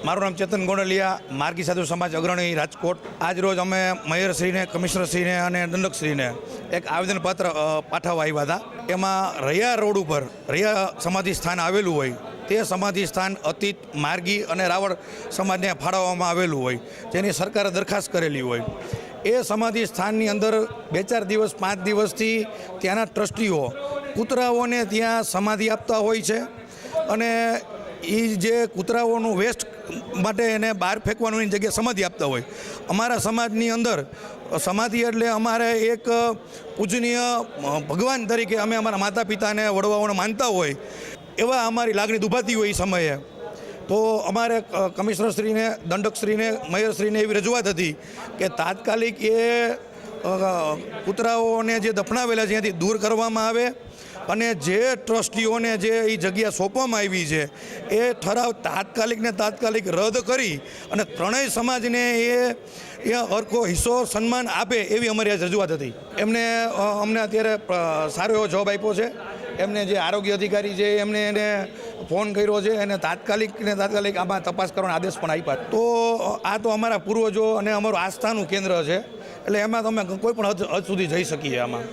મારું નામ ચેતન ગોંડલિયા, માર્ગી સાધુ સમાજ અગ્રણી રાજકોટ. આજ રોજ અમે મેયરશ્રીને, કમિશનરશ્રીને અને દંડકશ્રીને એક આવેદનપત્ર પાઠવવા આવ્યા હતા. એમાં રૈયા રોડ ઉપર, રૈયા સમાધિ સ્થાન આવેલું હોય, તે સમાધિ સ્થાન અતીત, માર્ગી અને રાવળ સમાજને ફાળવવામાં આવેલું હોય, જેની સરકારે દરખાસ્ત કરેલી હોય. એ સમાધિ સ્થાનની અંદર બે ચાર દિવસ, પાંચ દિવસથી ત્યાંના ટ્રસ્ટીઓ કૂતરાઓને ત્યાં સમાધિ આપતા હોય છે. અને એ જે કૂતરાઓનું વેસ્ટ માટે એને બહાર ફેંકવાની જગ્યાએ સમાધિ આપતા હોય. અમારા સમાજની અંદર, સમાધિ એટલે અમારે એક પૂજનીય ભગવાન તરીકે અમે અમારા માતા પિતાને વડવાઓને માનતા હોય, એવા અમારી લાગણી દુભાતી હોય એ સમયે. તો અમારે કમિશનરશ્રીને, દંડકશ્રીને, મેયરશ્રીને એવી રજૂઆત હતી કે તાત્કાલિક એ કૂતરાઓને જે દફનાવેલા છે ત્યાંથી દૂર કરવામાં આવે અને જે ટ્રસ્ટીઓને જે એ જગ્યા સોંપવામાં આવી છે, એ ઠરાવ તાત્કાલિક ને તાત્કાલિક રદ કરી અને ત્રણેય સમાજને એ એ અરખો હિસ્સો સન્માન આપે એવી અમારી આજ રજૂઆત હતી. એમને અમને અત્યારે સારો એવો જવાબ આપ્યો છે. એમને જે આરોગ્ય અધિકારી છે, એમને એને ફોન કર્યો છે અને તાત્કાલિક ને તાત્કાલિક આમાં તપાસ કરવાનો આદેશ પણ આપ્યા તો આ તો અમારા પૂર્વજો અને અમારું આસ્થાનું કેન્દ્ર છે, એટલે એમાં તમે કોઈ પણ હદ સુધી જઈ શકીએ આમાં.